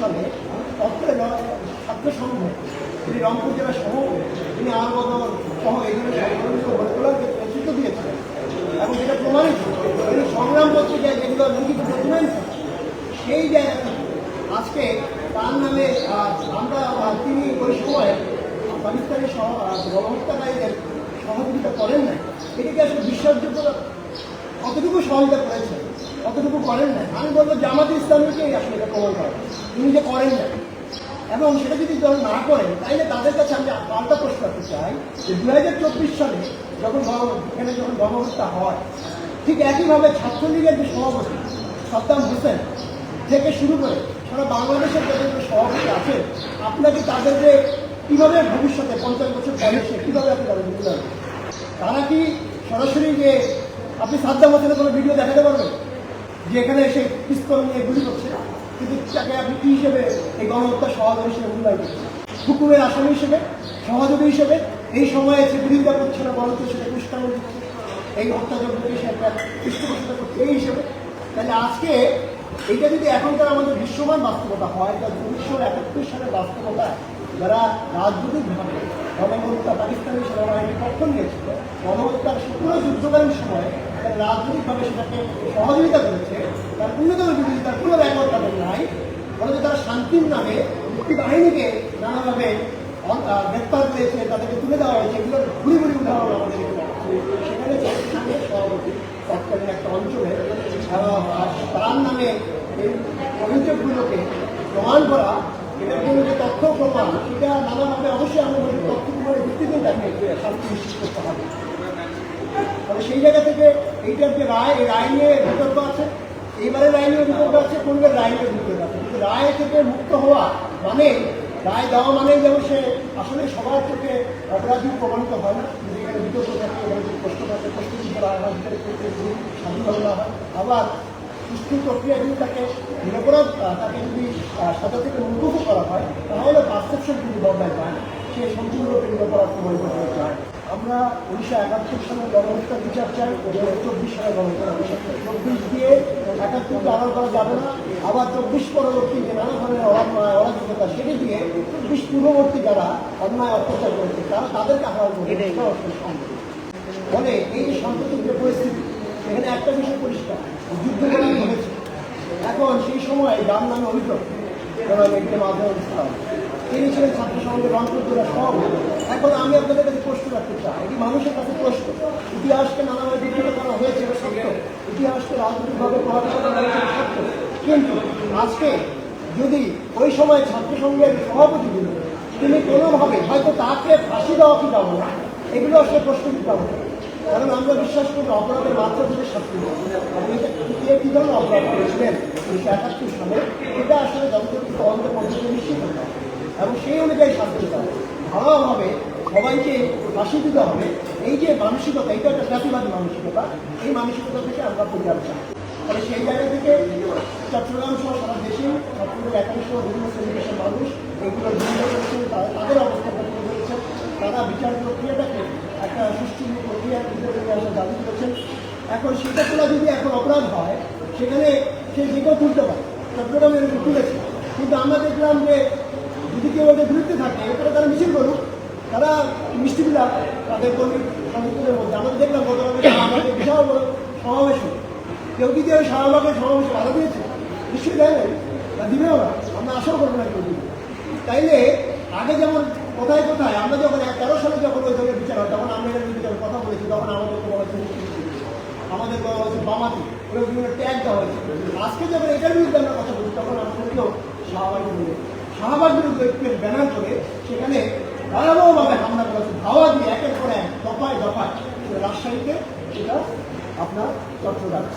সালে অত্রে ছাত্র সংঘ তিনি রংপুর জেলা সহ তিনি এগুলো তোলার নেতৃত্ব এবং যেটা প্রমাণিত। তিনি সংগ্রাম পত্রিকায় যেগুলো লিখিত ডকুমেন্ট সেই জায়গা আজকে তার নামে আমরা তিনি ওই সময় আহ, গণহত্যাকারীদের সহযোগিতা করেন না এটিকে আসলে বিশ্বাসযোগ্য কতটুকু সহায়তা করেছেন? কতটুকু করেন না আমি বলব জামাত ইসলামীকেই আসলে প্রমাণ করা। তিনি যে করেন না এবং সেটা যদি দল না করেন, তাইলে তাদের কাছে আমি পাল্টা প্রশ্ন করতে চাই যে দু হাজার চব্বিশ সালে যখন এখানে যখন গণহত্যা হয়, ঠিক একইভাবে ছাত্রলীগের যে সভাপতি, সাদ্দাম হোসেন, থেকে শুরু করে সারা বাংলাদেশের যাদের সভাপতি আছে, আপনাকে তাদের যে কীভাবে ভবিষ্যতে পঞ্চাশ বছর এসে কীভাবে আপনি তাদের তারা কি সরাসরি যে আপনি সাদ্দাম হোসেনের কোনো ভিডিও দেখাতে পারবেন? যে এখানে এসে পিস্তল নিয়ে গুলি করছে, কিন্তু তাকে আপনি কি হিসেবে এই গণহত্যা সহযোগী হিসেবে মূল্যায়ন করছেন? হুকুমের আসামি হিসেবে, সহযোগী হিসেবে এই সময়ে সে বিরোধিতা করছে না, বরঞ্চ সেটা পুষ্টানো দিচ্ছে। এই হত্যাযজ্ঞকে সে একটা পৃষ্ঠপোষকতা করছে। এই হিসেবে তাহলে আজকে এইটা যদি এখনকার আমাদের বিশ্বমান বাস্তবতা হয় তা উনিশশো একাত্তর সালের বাস্তবতা। যারা রাজনৈতিকভাবে গণহত্যা পাকিস্তানের সেনাবাহিনীর পক্ষ নিয়েছিল গণহত্যার পুরো যুদ্ধকালীন সময় রাজনৈতিকভাবে সেটাকে সহযোগিতা করেছে, তার অন্যতম বিরোধিতার কোনো রেকর্ড তাদের নাই, বরঞ্চ তারা শান্তির নামে মুক্তি বাহিনীকে নানাভাবে গ্রেপ্তার করেছে, তাদেরকে তুলে দেওয়া হয়েছে, এগুলোর ঘুরি ঘুরি উদাহরণ আমাদের সেখানে জাতিসংঘের সভাপতি তৎকালীন একটা অঞ্চলে তার নামে এই অভিযোগগুলোকে প্রমাণ করা এটার জন্য যে তথ্য প্রমাণ সেটা নানাভাবে অবশ্যই বলি তথ্য প্রমাণের ভিত্তিতে তাকে শান্তি নিশ্চিত করতে হবে। তবে সেই জায়গা থেকে এইটার যে রায়, এই রায় নিয়ে বিতর্ক আছে? এইবারের রায় নিয়ে বিতর্ক আছে, পূর্বের রায় নিয়ে বিতর্ক আছে। কিন্তু রায় থেকে মুক্ত হওয়া মানে রায় দেওয়া মানে যেমন সে আসলে সবার চোখে অপরাধী প্রমাণিত হয় না। যদি এখানে বিতর্ক থাকে, এখানে যদি প্রশ্ন থাকে, প্রশ্ন যদি হয়, আবার সুষ্ঠু প্রক্রিয়া যদি তাকে নিরপরাধ তাকে যদি সাজা থেকে মুক্ত করা হয়, তাহলে পারসেপশন কিন্তু বদলায় যায় সে সম্পূর্ণরূপে নিরপরাধ প্রমাণিত হয়ে যায়। আমরা উনিশশো একাত্তর সালে গণহত্যা বিচার চাই দু চব্বিশ সালে গণহত্যা চব্বিশ দিয়ে একাত্তরকে আড়াল করা যাবে না। আবার চব্বিশ পরবর্তী যে নানা ধরনের অন্যায় অরাজকতা সেটি দিয়ে চব্বিশ পূর্ববর্তী যারা অন্যায় অত্যাচার করেছে তারা তাদেরকে আড়াল আসলে ফলে এই সাম্প্রতিক যে পরিস্থিতি এখানে একটা বিষয় পরিষ্কার যুদ্ধ করা হয়েছে এখন সেই সময় যার নামে অভিযোগ একে ইসলাম তিনি ছিলেন ছাত্র সমাজের রংপুর জেলার সভাপতি এখন আমি আপনাদের কাছে প্রশ্ন রাখতে চাই। এটি মানুষের কাছে প্রশ্ন। ইতিহাসকে নানাভাবে বিকৃত করা হয়েছে সত্য। ইতিহাসকে রাজনৈতিকভাবে প্রভাবিত করা হয়েছে সত্য। কিন্তু আজকে যদি ওই সময় ছাত্র সংঘের সভাপতি ছিল তিনি কোনোভাবে হয়তো তাকে ফাঁসি দেওয়া কি যাব না, এগুলো আসলে প্রশ্ন দিতে হবে কারণ আমরা বিশ্বাস করি অপরাধের মাত্রা থেকে দেবো আপনি কে ধরনের অপরাধ করেছিলেন? উনিশশো একাত্তর সালে। এটা আসলে যন্ত্রটি তদন্ত পদ্ধতি নিশ্চিত হতে এবং সেই অনুযায়ী শাস্তি দিতে হবে। ভালোভাবে সবাইকে ফাঁসি দিতে হবে। এই যে মানসিকতা, এটা একটা জাতিবাদী মানসিকতা। এই মানসিকতা থেকে আমরা পরিবার চাই তবে সেই জায়গা থেকে চট্টগ্রাম সহ সারা দেশে ছাত্রদের একাংশ বিভিন্ন শ্রেণির মানুষ এগুলো বিভিন্ন তাদের অবস্থা তুলে ধরেছেন তারা বিচার প্রক্রিয়াটাকে একটা সুষ্ঠু প্রক্রিয়ার ভিতরে আসার দাবি করেছেন। এখন সেটা তোলা যদি এখন অপরাধ হয়, সেখানে সে যে কেউ তুলতে পারে। চট্টগ্রামে এরকম তুলেছে কিন্তু আমরা দেখলাম যে যদি কেউ ওদের বিরুদ্ধে থাকে, এরপরে তারা মিছিল করুক। তারা মিষ্টি বিলাপ তাদের কর্মী সমর্থকদের মধ্যে। আমরা দেখলাম গতকাল আমাদের বিশাল বড় সমাবেশ। কেউ কি ওই শাহবাগের সমাবেশে বাধা দিয়েছে? নিশ্চয়ই দেয় নাই। বা দিবেও না। আমরা আশাও করব না কেউ তাইলে আগে যেমন কোথায় কোথায় আমরা যখন তেরো সালে যখন ওই ধরনের বিচার হয়, তখন আমরা এটার বিরুদ্ধে কথা বলেছি, তখন আমাদের বলা হচ্ছে আমাদের বলা হচ্ছে বামাতি ওরা বিভিন্ন ট্যাগ দেওয়া হয়েছে। আজকে যখন এটার বিরুদ্ধে আমরা কথা বলছি তখন আমাদেরকেও শাহবাগ বিরুদ্ধে শাহবাগ বিরুদ্ধে ঐক্যের ব্যানার করে সেখানে ভয়াবহভাবে হামলা করেছে। ধাওয়া দিয়ে একের পর এক দফায় দফায় রাজশাহীতে সেটা আপনার চট্টগ্রাম।